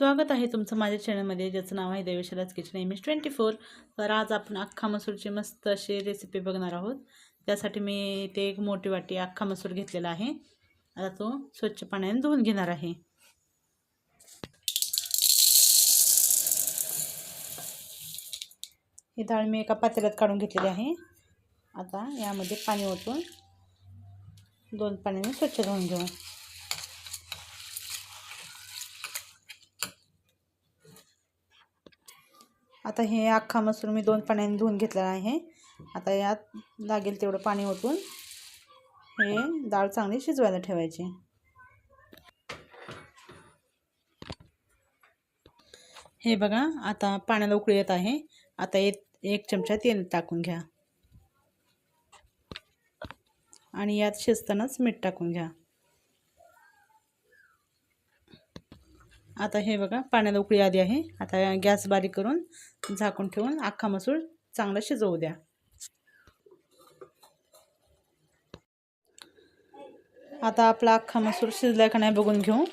स्वागत आहे तुमचं माझ्या चॅनलमध्ये ज्याचं नाव आहे Deveshwaraj kitchen M S twenty four. तर आज आपण अख्खा मसूरची मस्त अशी रेसिपी बघणार आहोत. त्यासाठी मी ते एक मोठी वाटी अख्खा मसूर घेतलेला आहे. आता तो स्वच्छ पाण्याने धुवून घेणार आहे. ही डाळ मी एका पातेल्यात काढून घेतलेली आहे. आता यामध्ये पाणी ओतून दोन पाण्याने स्वच्छ धुवून घेऊ. आता हे अख्खा मसूर मी दोन पाण्याने धुवून घेतलेला आहे. आता यात लागेल तेवढं पाणी ओतून हे डाळ चांगली शिजवायला ठेवायची. हे बघा आता पाण्याला उकळी येत आहे. आता एक एक चमचा तेल टाकून घ्या. आणि यात शिजतानाच मीठ टाकून घ्या. आता हे बघा पाण्याला उकळी आली आहे. आता गॅस बारीक करून झाकून ठेवून अख्खा मसूर चांगला शिजवू द्या. आता आपला अख्खा मसूर शिजलाय का नाही बघून घेऊ.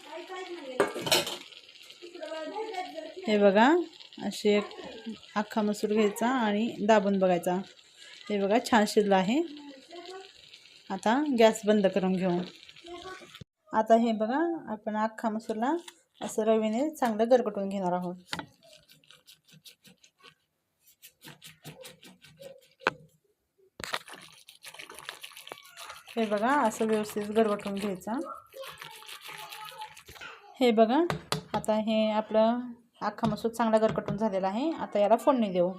हे बघा असे एक अख्खा मसूर घ्यायचा आणि दाबून बघायचा. हे बघा छान शिजला आहे. आता गॅस बंद करून घेऊ. आता हे बघा आपण अख्खा मसूरला असं रवीने चांगलं गरगटून घेणार आहोत. हे बघा असं व्यवस्थित गरगटून घ्यायचा. हे बघा आता हे आपलं अख्खा मसूद चांगला गरगटून झालेला आहे. आता याला फोडणी देऊ.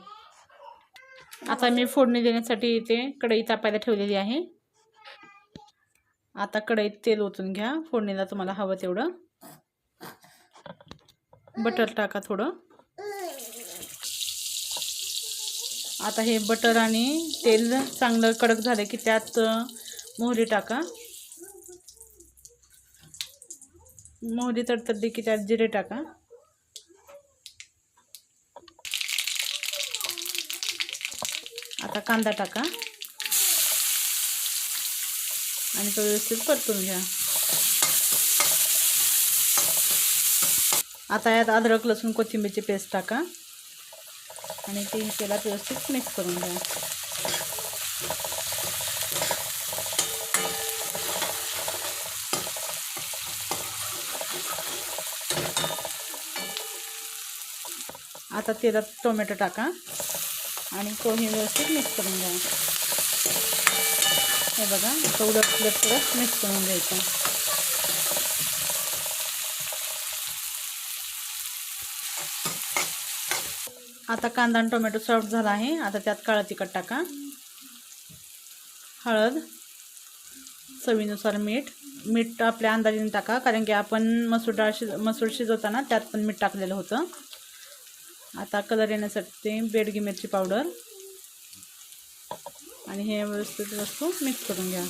आता मी फोडणी देण्यासाठी इथे कढई तापायला ठेवलेली आहे. आता कढईत तेल ओतून घ्या. फोडणीला तुम्हाला हवं तेवढं. बटर टाका थोडं. आता हे बटर आणि तेल चांगलं कडक झालं की त्यात मोहरी टाका. मोहरी तडतडली की त्यात जिरे टाका. आता कांदा टाका. आणि तो व्यवस्थित परतून घ्या. आता यात अद्रक लसूण कोथिंबीरची पेस्ट टाका. आणि ती तेलात व्यवस्थित मिक्स करून घ्या. आता तेलात टोमॅटो टाका आणि तोही व्यवस्थित मिक्स करून घ्या. हे बघा थोडं उलट मिक्स करून घ्यायचं. आता कांदा आणि टोमॅटो सॉफ्ट झाला आहे. आता त्यात काळं तिखट टाका. हळद चवीनुसार मीठ. मीठ आपल्या अंदाजीने टाका कारण की आपण मसूर डाळ शिज मसूर शिजवताना त्यात पण मीठ टाकलेलं होतं. आता कलर येण्यासाठी बेडगी मिरची पावडर. आणि हे व्यवस्थित वस्तू मिक्स करून घ्या.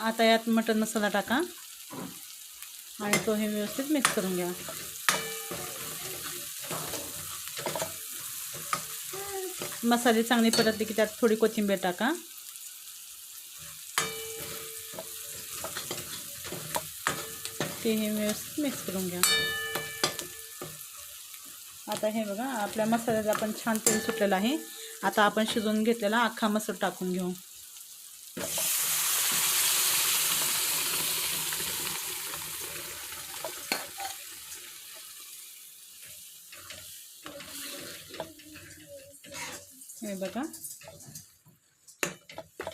आता यात मटन मसाला टाका. आणि तो हे व्यवस्थित मिक्स करून घ्या. मसाले चांगले परतले की त्यात थोडी कोथिंबीर टाका. ते हे व्यवस्थित मिक्स करून घ्या. आता हे बघा आपल्या मसाल्याला आपण छान तेल सुटलेलं आहे. आता आपण शिजवून घेतलेला अख्खा मसूर टाकून घेऊ. हे बघा.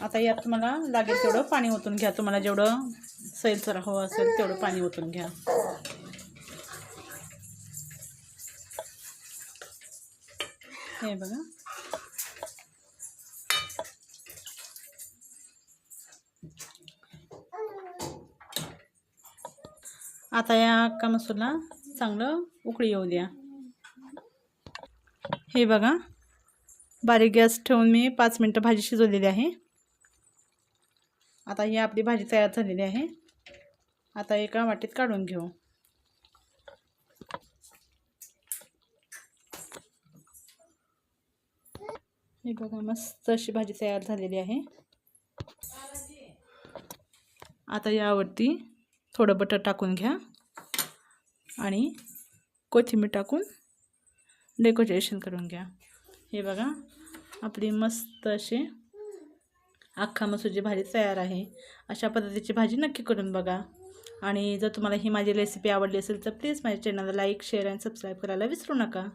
आता यात तुम्हाला लागेल तेवढं पाणी ओतून घ्या. तुम्हाला जेवढं सैलसर हवं असेल तेवढं पाणी ओतून घ्या. हे बघा. आता या अक्का मसूरला चांगलं उकळी येऊ द्या. हे बघा. बारीक गॅस ठेवून मी पाच मिनटं भाजी शिजवलेली आहे. आता ही आपली भाजी तयार झालेली आहे. आता एका वाटीत काढून घेऊ. हे बघा मस्त अशी भाजी तयार झालेली आहे. आता यावरती थोडं बटर टाकून घ्या आणि कोथिंबीर टाकून डेकोरेशन करून घ्या. हे बघा. आपली मस्त अशी अख्खा मसूरची भाजी तयार आहे. अशा पद्धतीची भाजी नक्की करून बघा. आणि जर तुम्हाला ही माझी रेसिपी आवडली असेल तर प्लीज माझ्या चॅनलला लाईक शेअर आणि सबस्क्राईब करायला विसरू नका.